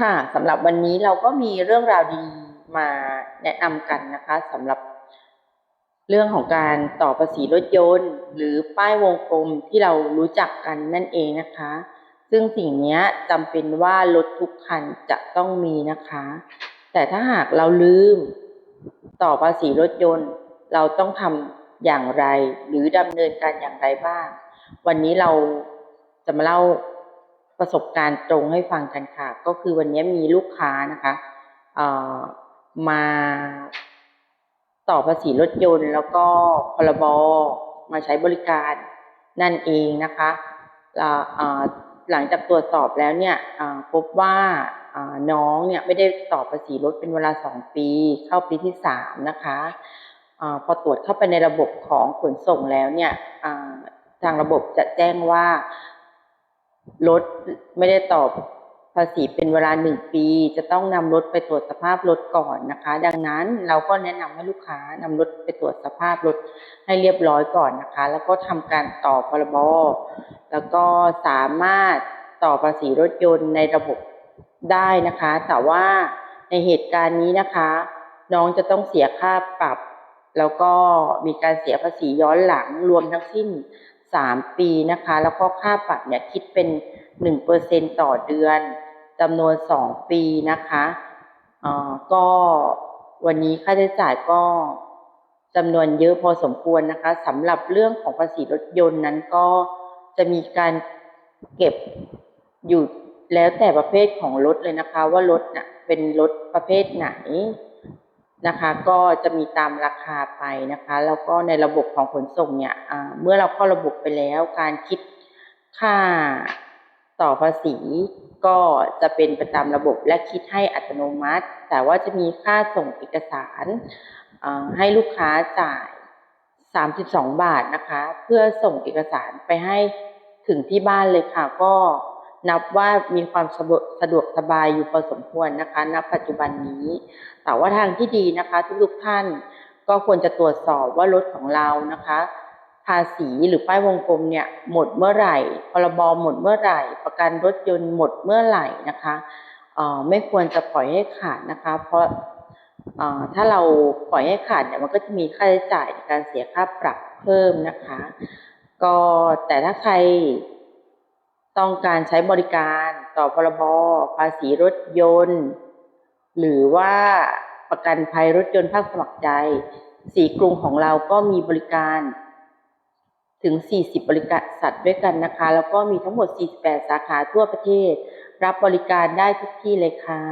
ค่ะสำหรับวันนี้เราก็มีเรื่องราวดีมาแนะนำกันนะคะสำหรับเรื่องของการต่อภาษีรถยนต์ หรือป้ายวงกลมที่เรารู้จักกันนั่นเองนะคะ ซึ่งสิ่งนี้จำเป็นว่ารถทุกคันจะต้องมีนะคะ แต่ถ้าหากเราลืม ต่อภาษีรถยนต์ เราต้องทำอย่างไร หรือดำเนินการอย่างไรบ้าง วันนี้เราจะมาเล่า ประสบการณ์ตรงให้ฟังกันค่ะ ก็คือวันนี้มีลูกค้านะคะเอ่อมาต่อภาษีรถยนต์ แล้วก็พรบมาใช้บริการนั่นเองนะคะอ่าอ่าหลังจากตรวจสอบแล้วเนี่ยพบว่าน้องเนี่ยไม่ได้ต่อภาษีรถเป็นเวลาสองปี เข้าปีที่สามนะคะอาพอตรวจเข้าไปในระบบของขนส่งแล้วเนี่ยทางระบบจะแจ้งว่า รถไม่ได้ตอบภาษีเป็นเวลาหนึ่งปี จะต้องนำรถไปตรวจสภาพรถก่อนนะคะ ดังนั้นเราก็แนะนำให้ลูกค้านำรถไปตรวจสภาพรถให้เรียบร้อยก่อนนะคะ แล้วก็ทำการต่อพรบแล้วก็สามารถต่อภาษีรถยนต์ในระบบได้นะคะ แต่ว่าในเหตุการณ์นี้นะคะ น้องจะต้องเสียค่าปรับ แล้วก็มีการเสียภาษีย้อนหลังรวมทั้งสิ้น สามปีนะคะ แล้วก็ค่าปรับเนี่ยคิดเป็นหนึ่งเปอร์เซ็นต่อเดือนจำนวนสองปีนะคะอ่าก็วันนี้ค่าใช้จ่ายก็จำนวนเยอะพอสมควรนะคะสำหรับเรื่องของภาษีรถยนต์นั้นก็จะมีการเก็บอยู่แล้วแต่ประเภทของรถเลยนะคะ ว่ารถน่ะเป็นรถประเภทไหน นะคะ ก็จะมีตามราคาไปนะคะ แล้วก็ในระบบของขนส่งเนี่ยเมื่อเราเข้าระบบไปแล้วการคิดค่าต่อภาษีก็จะเป็นไปตามระบบและคิดให้อัตโนมัติ แต่ว่าจะมีค่าส่งเอกสารให้ลูกค้าจ่าย 32 บาทนะคะ เพื่อส่งเอกสารไปให้ถึงที่บ้านเลยค่ะก็ นับว่ามีความสะดวกสบายอยู่พอสมควรนะคะ ณ ปัจจุบันนี้ แต่ว่าทางที่ดีนะคะ ทุกๆท่านก็ควรจะตรวจสอบว่ารถของเรานะคะ ภาษีหรือป้ายวงกลมเนี่ยหมดเมื่อไหร่ พรบหมดเมื่อไหร่ ประกันรถยนต์หมดเมื่อไหร่นะคะอ่อไม่ควรจะปล่อยให้ขาดนะคะ เพราะอ่อถ้าเราปล่อยให้ขาดเนี่ยมันก็จะมีค่าใช้จ่ายในการเสียค่าปรับเพิ่มนะคะ ก็แต่ถ้าใคร ต้องการใช้บริการต่อพรบภาษีรถยนต์ หรือว่าประกันภัยรถยนต์ภาคสมัครใจ สีกรุงของเราก็มีบริการ ถึง 40 บริษัทด้วยกันนะคะ แล้วก็มีทั้งหมด 48 สาขาทั่วประเทศ รับบริการได้ทุกที่เลยค่ะ